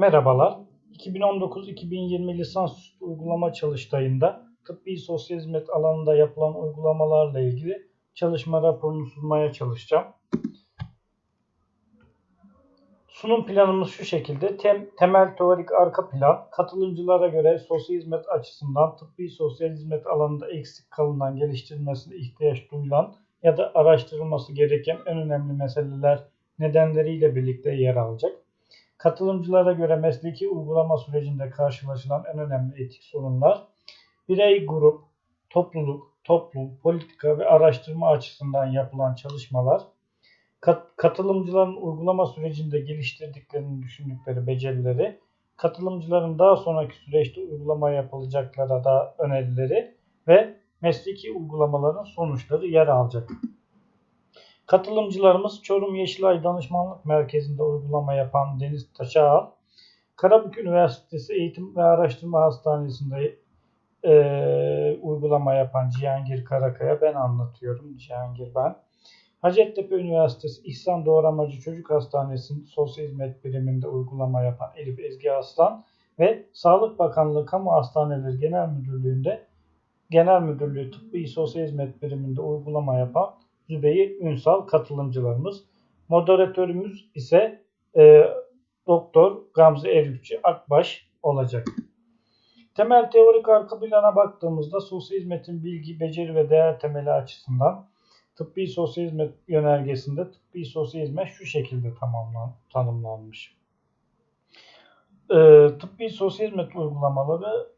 Merhabalar. 2019-2020 lisansüstü uygulama çalıştayında tıbbi sosyal hizmet alanında yapılan uygulamalarla ilgili çalışma raporunu sunmaya çalışacağım. Sunum planımız şu şekilde. Tem, temel teorik arka plan, katılımcılara göre sosyal hizmet açısından tıbbi sosyal hizmet alanında eksik kalınan geliştirilmesine ihtiyaç duyulan ya da araştırılması gereken en önemli meseleler nedenleriyle birlikte yer alacak. Katılımcılara göre mesleki uygulama sürecinde karşılaşılan en önemli etik sorunlar, birey, grup, topluluk, toplum, politika ve araştırma açısından yapılan çalışmalar, kat, katılımcıların uygulama sürecinde geliştirdiklerini düşündükleri becerileri, katılımcıların daha sonraki süreçte uygulama yapılacaklara da önerileri ve mesleki uygulamaların sonuçları yer alacak. Katılımcılarımız Çorum Yeşilay Danışmanlık Merkezi'nde uygulama yapan Deniz Taşağal, Karabük Üniversitesi Eğitim ve Araştırma Hastanesi'nde e, uygulama yapan Cihangir Karakaya, ben anlatıyorum Cihangir ben. Hacettepe Üniversitesi İhsan Doğramacı Çocuk Hastanesi'nin Sosyal Hizmet Biriminde uygulama yapan Elif Ezgi Aslan ve Sağlık Bakanlığı Kamu Hastaneleri Genel Müdürlüğü'nde Genel Müdürlüğü Tıbbi Sosyal Hizmet Biriminde uygulama yapan Zübeyir Ünsal katılımcılarımız. Moderatörümüz ise e, Doktor Gamze Erükçü Akbaş olacak. Temel teorik arka plana baktığımızda sosyal hizmetin bilgi, beceri ve değer temeli açısından tıbbi sosyal hizmet yönergesinde tıbbi sosyal hizmet şu şekilde tamamlan, tanımlanmış. Ee, tıbbi sosyal hizmet uygulamaları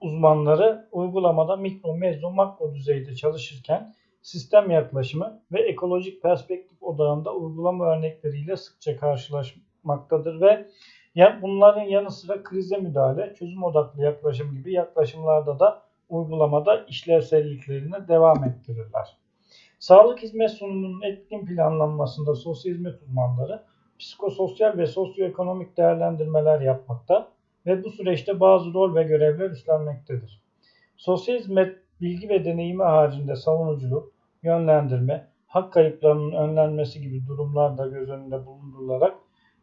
uzmanları uygulamada mikro, mezo, makro düzeyde çalışırken sistem yaklaşımı ve ekolojik perspektif odağında uygulama örnekleriyle sıkça karşılaşmaktadır ve bunların yanı sıra krize müdahale, çözüm odaklı yaklaşım gibi yaklaşımlarda da uygulamada işlevselliklerine devam ettirirler. Sağlık hizmet sunumunun etkin planlanmasında sosyal hizmet uzmanları psikososyal ve sosyoekonomik değerlendirmeler yapmakta ve bu süreçte bazı rol ve görevler üstlenmektedir. Sosyal hizmet bilgi ve deneyimi haricinde savunuculuk, yönlendirme, hak kayıplarının önlenmesi gibi durumlar da göz önünde bulundurularak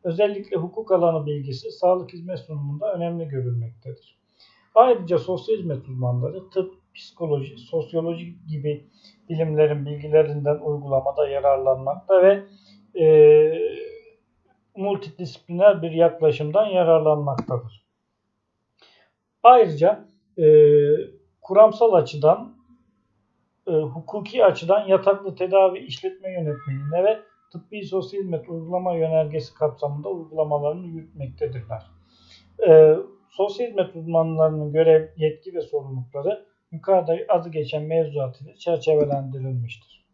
özellikle hukuk alanı bilgisi sağlık hizmet sunumunda önemli görülmektedir. Ayrıca sosyal hizmet uzmanları tıp, psikoloji, sosyoloji gibi bilimlerin bilgilerinden uygulamada yararlanmakta ve e, multidisipliner bir yaklaşımdan yararlanmaktadır. Ayrıca e, kuramsal açıdan, e, hukuki açıdan yataklı tedavi işletme yönetmeliğine ve tıbbi sosyal hizmet uygulama yönergesi kapsamında uygulamalarını yürütmektedirler. E, sosyal hizmet uzmanlarının görev, yetki ve sorumlulukları yukarıda adı geçen mevzuat ile çerçevelendirilmiştir.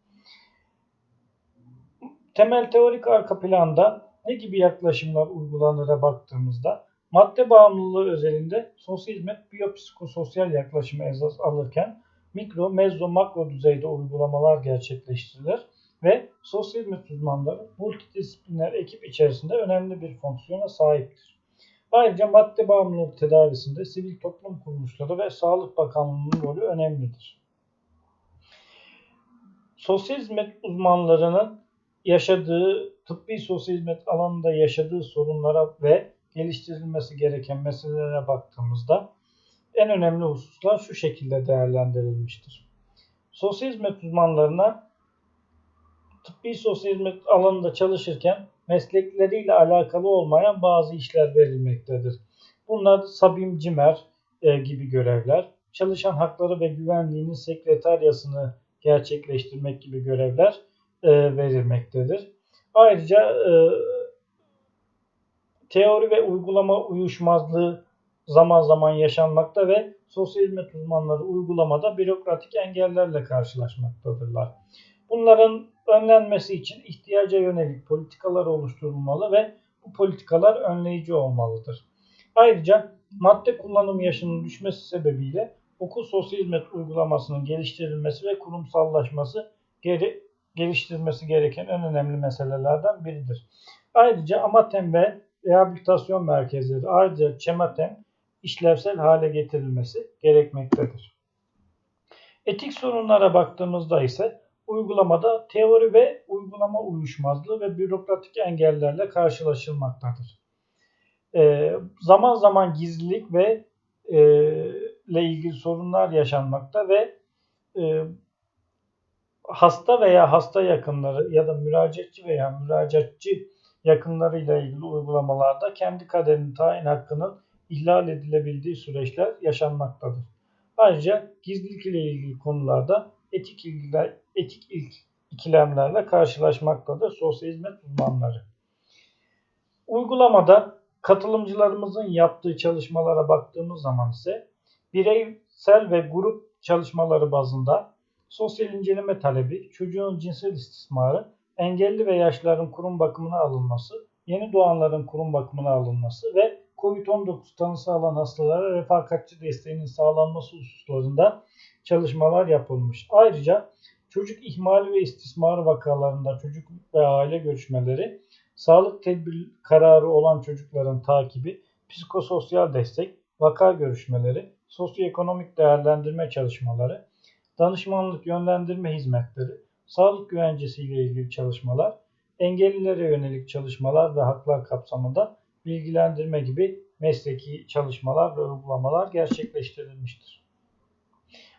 Temel teorik arka planda ne gibi yaklaşımlar uygulanıra baktığımızda madde bağımlılığı özelinde sosyal hizmet biyopsikososyal yaklaşımı esas alırken mikro, mezzo, makro düzeyde uygulamalar gerçekleştirilir ve sosyal hizmet uzmanları multidisipliner ekip içerisinde önemli bir fonksiyona sahiptir. Ayrıca madde bağımlılık tedavisinde sivil toplum kuruluşları ve Sağlık Bakanlığı'nın rolü önemlidir. Sosyal hizmet uzmanlarının yaşadığı, tıbbi sosyal hizmet alanında yaşadığı sorunlara ve geliştirilmesi gereken meselelere baktığımızda en önemli hususlar şu şekilde değerlendirilmiştir. Sosyal hizmet uzmanlarına tıbbi sosyal hizmet alanında çalışırken meslekleriyle alakalı olmayan bazı işler verilmektedir. Bunlar Sabim Cimer e, gibi görevler, çalışan hakları ve güvenliğinin sekreteryasını gerçekleştirmek gibi görevler e, verilmektedir. Ayrıca e, teori ve uygulama uyuşmazlığı zaman zaman yaşanmakta ve sosyal hizmet uzmanları uygulamada bürokratik engellerle karşılaşmaktadırlar. Bunların önlenmesi için ihtiyaca yönelik politikalar oluşturulmalı ve bu politikalar önleyici olmalıdır. Ayrıca madde kullanım yaşının düşmesi sebebiyle okul sosyal hizmet uygulamasının geliştirilmesi ve kurumsallaşması geri, geliştirilmesi gereken en önemli meselelerden biridir. Ayrıca Amatem ve rehabilitasyon merkezleri ayrıca Çematem işlevsel hale getirilmesi gerekmektedir. Etik sorunlara baktığımızda ise uygulamada teori ve uygulama uyuşmazlığı ve bürokratik engellerle karşılaşılmaktadır. E, zaman zaman gizlilik ve e, ile ilgili sorunlar yaşanmakta ve e, hasta veya hasta yakınları ya da müracaatçı veya müracaatçı yakınlarıyla ilgili uygulamalarda kendi kaderini tayin hakkının ihlal edilebildiği süreçler yaşanmaktadır. Ayrıca gizlilik ile ilgili konularda etik, ilgiler, etik ilk ikilemlerle karşılaşmaktadır sosyal hizmet uzmanları. Uygulamada katılımcılarımızın yaptığı çalışmalara baktığımız zaman ise bireysel ve grup çalışmaları bazında sosyal inceleme talebi, çocuğun cinsel istismarı, engelli ve yaşlıların kurum bakımına alınması, yeni doğanların kurum bakımına alınması ve COVID-19 tanısı alan hastalara refakatçi desteğinin sağlanması hususlarında çalışmalar yapılmış. Ayrıca çocuk ihmali ve istismar vakalarında çocuk ve aile görüşmeleri, sağlık tedbir kararı olan çocukların takibi, psikososyal destek, vaka görüşmeleri, sosyoekonomik değerlendirme çalışmaları, danışmanlık yönlendirme hizmetleri, sağlık güvencesi ile ilgili çalışmalar, engellilere yönelik çalışmalar ve haklar kapsamında bilgilendirme gibi mesleki çalışmalar ve uygulamalar gerçekleştirilmiştir.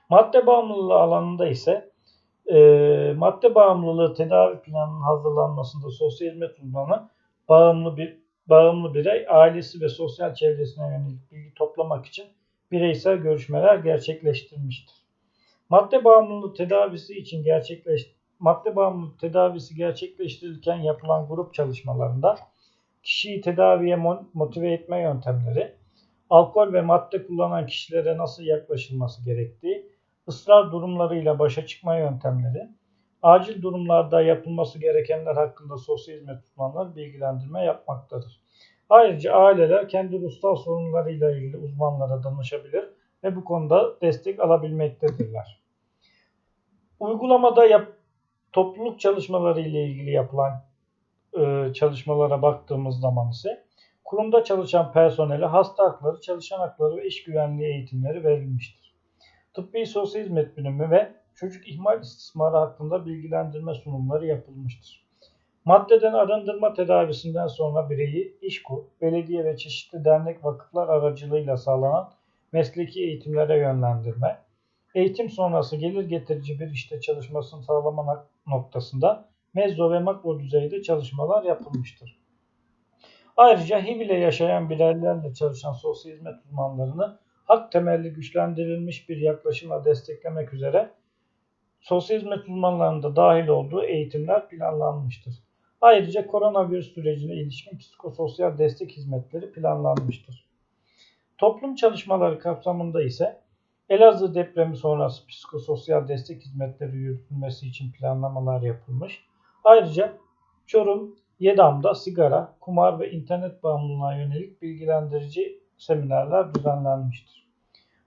Madde bağımlılığı alanında ise e, madde bağımlılığı tedavi planının hazırlanmasında sosyal hizmet uzmanı bağımlı bir bağımlı birey ailesi ve sosyal çevresine yönelik bilgi toplamak için bireysel görüşmeler gerçekleştirmiştir. Madde bağımlılığı tedavisi için gerçekleş madde bağımlılığı tedavisi gerçekleştirirken yapılan grup çalışmalarında kişiyi tedaviye motive etme yöntemleri, alkol ve madde kullanan kişilere nasıl yaklaşılması gerektiği, ısrar durumlarıyla başa çıkma yöntemleri, acil durumlarda yapılması gerekenler hakkında sosyal hizmet uzmanları bilgilendirme yapmaktadır. Ayrıca aileler kendi ruhsal sorunlarıyla ilgili uzmanlara danışabilir ve bu konuda destek alabilmektedirler. Uygulamada yap, topluluk çalışmaları ile ilgili yapılan e, çalışmalara baktığımız zaman ise kurumda çalışan personele hasta hakları, çalışan hakları ve iş güvenliği eğitimleri verilmiştir. Tıbbi Sosyal Hizmet Bölümü ve çocuk ihmal istismarı hakkında bilgilendirme sunumları yapılmıştır. Maddeden arındırma tedavisinden sonra bireyi İşKU, belediye ve çeşitli dernek vakıflar aracılığıyla sağlanan mesleki eğitimlere yönlendirme, eğitim sonrası gelir getirici bir işte çalışmasını sağlama noktasında mezzo ve makro düzeyde çalışmalar yapılmıştır. Ayrıca HIV ile yaşayan bireylerle çalışan sosyal hizmet uzmanlarını hak temelli güçlendirilmiş bir yaklaşımla desteklemek üzere sosyal hizmet uzmanlarının da dahil olduğu eğitimler planlanmıştır. Ayrıca koronavirüs sürecine ilişkin psikososyal destek hizmetleri planlanmıştır. Toplum çalışmaları kapsamında ise Elazığ depremi sonrası psikososyal destek hizmetleri yürütülmesi için planlamalar yapılmış. Ayrıca Çorum, Yedam'da sigara, kumar ve internet bağımlılığına yönelik bilgilendirici seminerler düzenlenmiştir.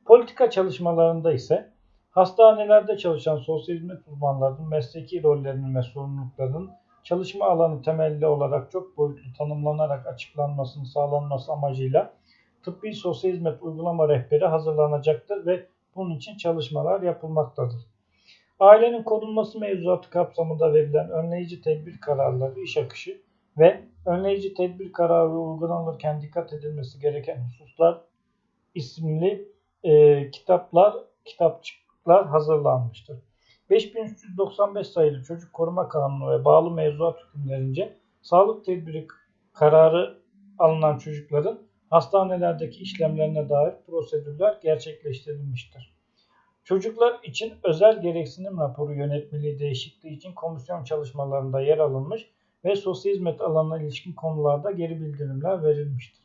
Politika çalışmalarında ise hastanelerde çalışan sosyal hizmet uzmanlarının mesleki rollerinin ve sorumluluklarının çalışma alanı temelli olarak çok boyutlu tanımlanarak açıklanmasını sağlanması amacıyla tıbbi sosyal hizmet uygulama rehberi hazırlanacaktır ve bunun için çalışmalar yapılmaktadır. Ailenin korunması mevzuatı kapsamında verilen önleyici tedbir kararları, iş akışı ve önleyici tedbir kararı uygulanırken dikkat edilmesi gereken hususlar isimli e, kitaplar, kitapçıklar hazırlanmıştır. 5395 sayılı Çocuk Koruma Kanunu ve bağlı mevzuat hükümlerince sağlık tedbiri kararı alınan çocukların hastanelerdeki işlemlerine dair prosedürler gerçekleştirilmiştir. Çocuklar için özel gereksinim raporu yönetmeliği değişikliği için komisyon çalışmalarında yer alınmış ve sosyal hizmet alanına ilişkin konularda geri bildirimler verilmiştir.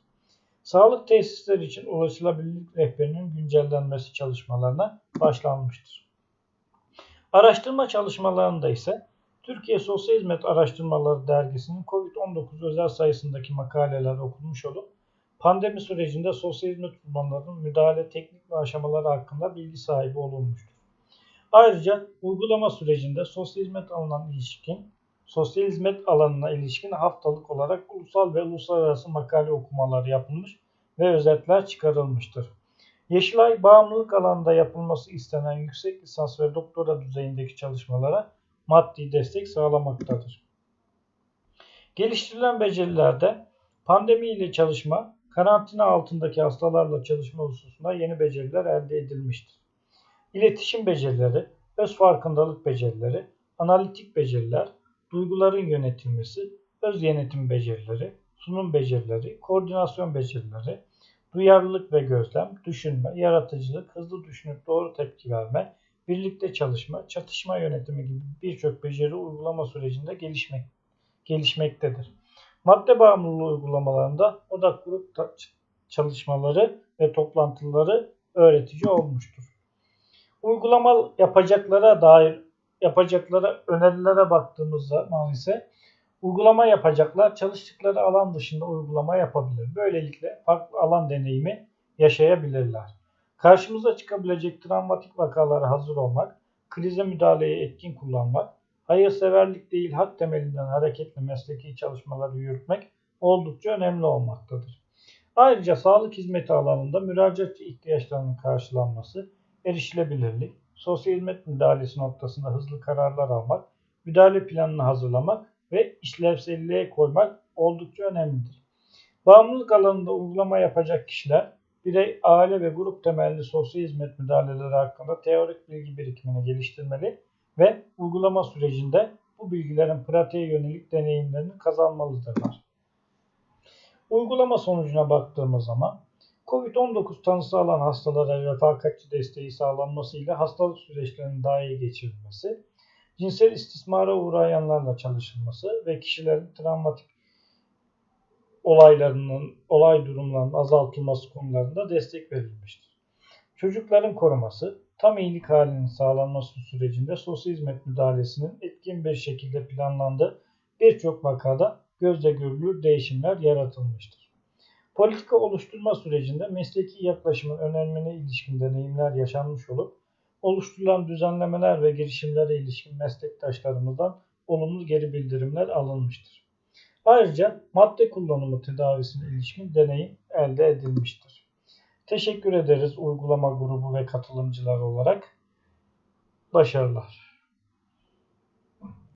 Sağlık tesisleri için ulaşılabilirlik rehberinin güncellenmesi çalışmalarına başlanmıştır. Araştırma çalışmalarında ise Türkiye Sosyal Hizmet Araştırmaları Dergisi'nin COVID-19 özel sayısındaki makaleler okunmuş olup Pandemi sürecinde sosyal hizmet uzmanlarının müdahale teknik ve aşamaları hakkında bilgi sahibi olunmuştur. Ayrıca uygulama sürecinde sosyal hizmet alanına ilişkin sosyal hizmet alanına ilişkin haftalık olarak ulusal ve uluslararası makale okumaları yapılmış ve özetler çıkarılmıştır. Yeşilay bağımlılık alanında yapılması istenen yüksek lisans ve doktora düzeyindeki çalışmalara maddi destek sağlamaktadır. Geliştirilen becerilerde pandemi ile çalışma, karantina altındaki hastalarla çalışma hususunda yeni beceriler elde edilmiştir. İletişim becerileri, öz farkındalık becerileri, analitik beceriler, duyguların yönetilmesi, öz yönetim becerileri, sunum becerileri, koordinasyon becerileri, duyarlılık ve gözlem, düşünme, yaratıcılık, hızlı düşünüp doğru tepki verme, birlikte çalışma, çatışma yönetimi gibi birçok beceri uygulama sürecinde gelişmek, gelişmektedir. Madde bağımlılığı uygulamalarında odak grup çalışmaları ve toplantıları öğretici olmuştur. Uygulama yapacaklara dair yapacaklara önerilere baktığımız zaman ise uygulama yapacaklar çalıştıkları alan dışında uygulama yapabilir. Böylelikle farklı alan deneyimi yaşayabilirler. Karşımıza çıkabilecek travmatik vakalara hazır olmak, krize müdahaleyi etkin kullanmak, hayırseverlik değil hak temelinden hareketli mesleki çalışmaları yürütmek oldukça önemli olmaktadır. Ayrıca sağlık hizmeti alanında müracaatçı ihtiyaçlarının karşılanması, erişilebilirlik, sosyal hizmet müdahalesi noktasında hızlı kararlar almak, müdahale planını hazırlamak ve işlevselliğe koymak oldukça önemlidir. Bağımlılık alanında uygulama yapacak kişiler birey, aile ve grup temelli sosyal hizmet müdahaleleri hakkında teorik bilgi birikimini geliştirmeli ve uygulama sürecinde bu bilgilerin pratiğe yönelik deneyimlerini kazanmalıdırlar. Uygulama sonucuna baktığımız zaman COVID-19 tanısı alan hastalara refakatçi desteği sağlanmasıyla hastalık süreçlerinin daha iyi geçirilmesi, cinsel istismara uğrayanlarla çalışılması ve kişilerin travmatik olaylarının, olay durumlarının azaltılması konularında destek verilmiştir. Çocukların koruması, tam iyilik halinin sağlanması sürecinde sosyal hizmet müdahalesinin etkin bir şekilde planlandığı birçok vakada gözle görülür değişimler yaratılmıştır. Politika oluşturma sürecinde mesleki yaklaşımın önemine ilişkin deneyimler yaşanmış olup, oluşturulan düzenlemeler ve girişimlere ilişkin meslektaşlarımızdan olumlu geri bildirimler alınmıştır. Ayrıca madde kullanımı tedavisine ilişkin deneyim elde edilmiştir. Teşekkür ederiz uygulama grubu ve katılımcılar olarak. Başarılar.